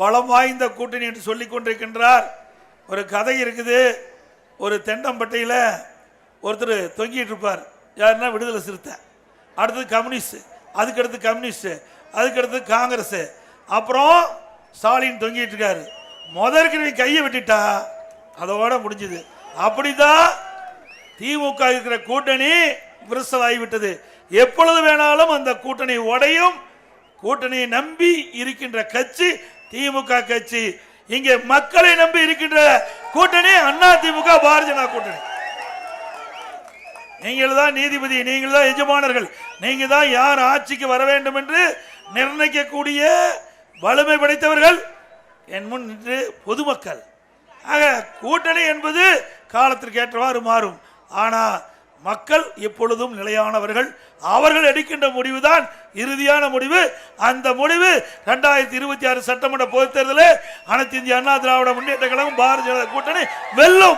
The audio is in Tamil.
பலம் வாய்ந்த கூட்டணி என்று சொல்லிக் கொண்டிருக்கின்றார். ஒரு கதை இருக்குது. ஒரு தென்னம்பட்டையில் ஒருத்தர் தொங்கிட்டு இருப்பார். யாருன்னா விடுதலை சிறுத்தை. அடுத்தது கம்யூனிஸ்ட். அதுக்கடுத்து கம்யூனிஸ்ட்டு அதுக்கடுத்து காங்கிரஸ். அப்புறம் ஸ்டாலின் தொங்கிட்டு இருக்காரு. முதற்கு நீ கையை விட்டுட்டா அதோட முடிஞ்சது. அப்படிதான் திமுக இருக்கிற கூட்டணி விரிசலாகிவிட்டது எப்பொழுது வேணாலும் அந்த கூட்டணி உடையும். கூட்டணியை நம்பி இருக்கின்ற கட்சி திமுக கட்சி. இங்கே மக்களை நம்பி இருக்கின்ற கூட்டணி அண்ணா திமுக பாரதிய ஜனதா கூட்டணி. நீங்கள் தான் நீதிபதி நீங்கள் தான் எஜமானர்கள். நீங்க தான் யார் ஆட்சிக்கு வர வேண்டும் என்று நிர்ணயிக்கக்கூடிய வலிமை படைத்தவர்கள் என் முன் நின்று பொதுமக்கள். ஆக கூட்டணி என்பது காலத்திற்கு ஏற்றவாறு மாறும். ஆனால் மக்கள் எப்பொழுதும் நிலையானவர்கள். அவர்கள் எடுக்கின்ற முடிவுதான் இறுதியான முடிவு. அந்த முடிவு ரெண்டாயிரத்தி இருபத்தி ஆறு சட்டமன்ற பொதுத் தேர்தலில் அனைத்து இந்திய அண்ணா திராவிட முன்னேற்ற கழகம் பாரதிய ஜனதா கூட்டணி வெல்லும்.